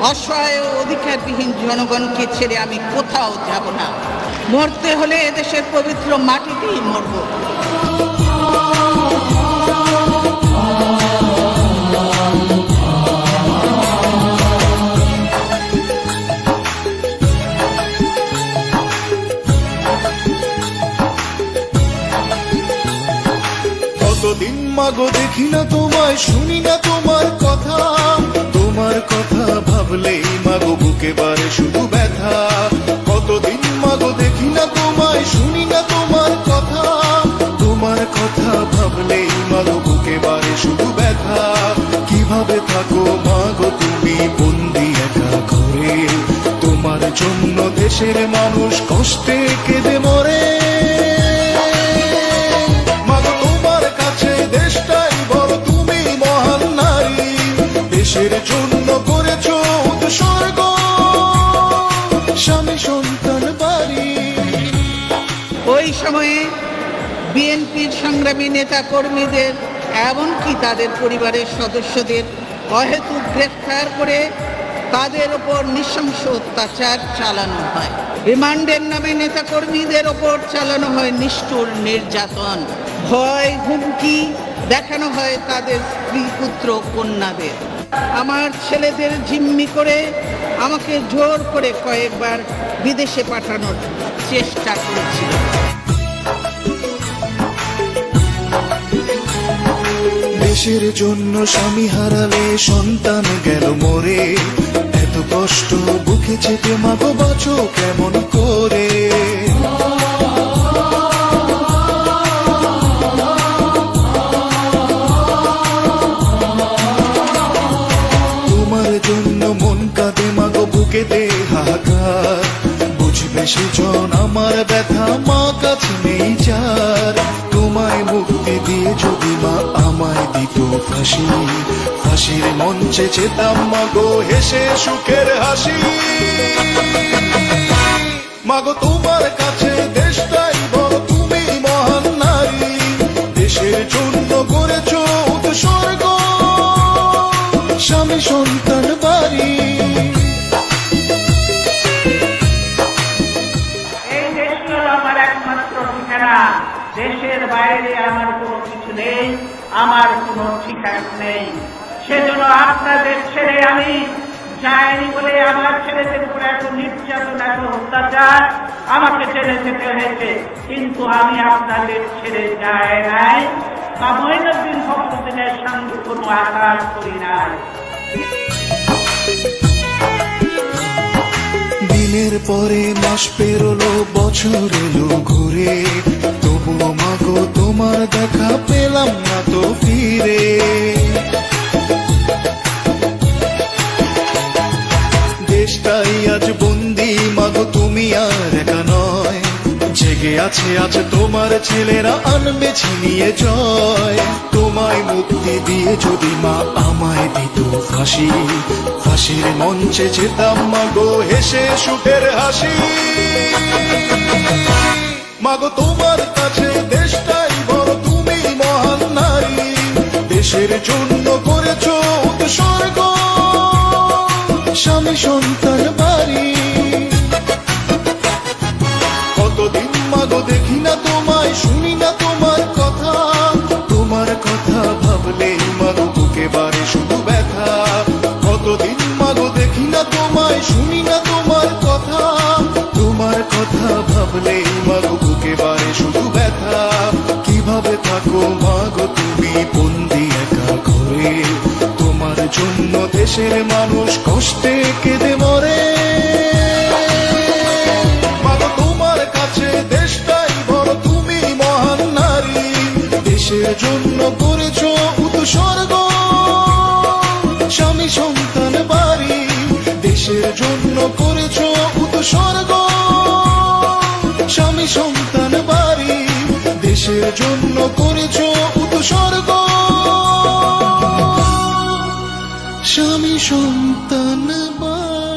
অসহায় অধিকারবিহীন জনগণকে ছেড়ে আমি কোথাও যাব না। মরতে হলে এদেশের পবিত্র মাটিতেই মরব। কতদিন মাগো দেখি না তোমায়, শুনি না তোমার কথা। তোমার কথা ভাবলেই মাগো বুকে বারে শুধু ব্যথা। কতদিন মাগো দেখি না তোমায়, শুনি না তোমার কথা। তোমার কথা ভাবলেই মাগো বুকে বারে শুধু ব্যথা। কীভাবে থাকো মাগো তুমি বন্দি একা ঘরে? তোমার জন্য দেশের মানুষ কষ্টে কেঁদে মরে। করেছ ওই সময়ে বিএনপির সংগ্রামী নেতা কর্মীদের, এমনকি তাদের পরিবারের সদস্যদের অহেতুক গ্রেফতার করে তাদের ওপর নৃশংস অত্যাচার চালানো হয়। রিমান্ডের নামে নেতা কর্মীদের ওপর চালানো হয় নিষ্ঠুর নির্যাতন। ভয়, হুমকি দেখানো হয় তাদের স্ত্রী পুত্র কন্যাদের। আমার ছেলেদের জিম্মি করে আমাকে জোর করে কয়েকবার বিদেশে পাঠানোর চেষ্টা করেছিল দেশের জন্য স্বামী হারালে সন্তান গেল মরে। এত কষ্ট বুকে চেপে মাগো বাঁচো কেমন করে? সেজন, আমার ব্যথা, মা কাছে নেই যার তোমায় মুক্তি দিয়ে যদি মা আমায় দিত ফাঁসি, ফাঁসির মঞ্চে চেতাম মাগো হেসে সুখের হাসি। মাগো তোমার কাছে দেশটাই বড়, তুমি মহান নারী। দেশের জন্য করেছ উৎসর্গ স্বামী সন্তান দেশের বাইরে আমার কোনো কিছু নেই, আমার কোনো ঠিকানা নেই। সেজন্য আপনাদের ছেড়ে আমি যাইনি বলে আমার ছেলেদের উপরে এত নির্যাতন, এত অত্যাচার আমাকে ছেড়ে যেতে হয়েছে। কিন্তু আমি আপনাদের ছেড়ে যাই নাই। বা মহিনুদ্দিন ফখরুদ্দিনের সঙ্গে কোনো আঘাত করি নাই। দিনের পরে মাস পেরোলো, বছর এলো ঘুরে। মাগো তোমার দেখা পেলাম না তো ফিরে। দেশটাই আজ বন্দি, মাগো, তুমি আর একা নয়। জেগে আছে আজ তোমার ছেলেরা আনবে ছিনিয়ে জয়। তোমায় মুক্তি দিয়ে যদি মা আমায় দিত ফাঁসি, ফাঁসির মঞ্চে যেতাম, মাগো, হেসে সুখের হাসি। মাগো তোমার কাছে দেশটাই বড় তুমি মহান নারী। দেশের জন্য করেছ উৎসর্গ। স্বামী সন্তান তুমি বন্দি একা ঘরে। তোমার জন্য দেশের মানুষ কষ্টে কেঁদে মরে। জন্য করেছ উৎসর্গ। স্বামী সন্তান বাড়ি, দেশের জন্য করেছ উৎসর্গ। জন্য করেছ উৎসর্গ স্বামী সন্তান বাড়ি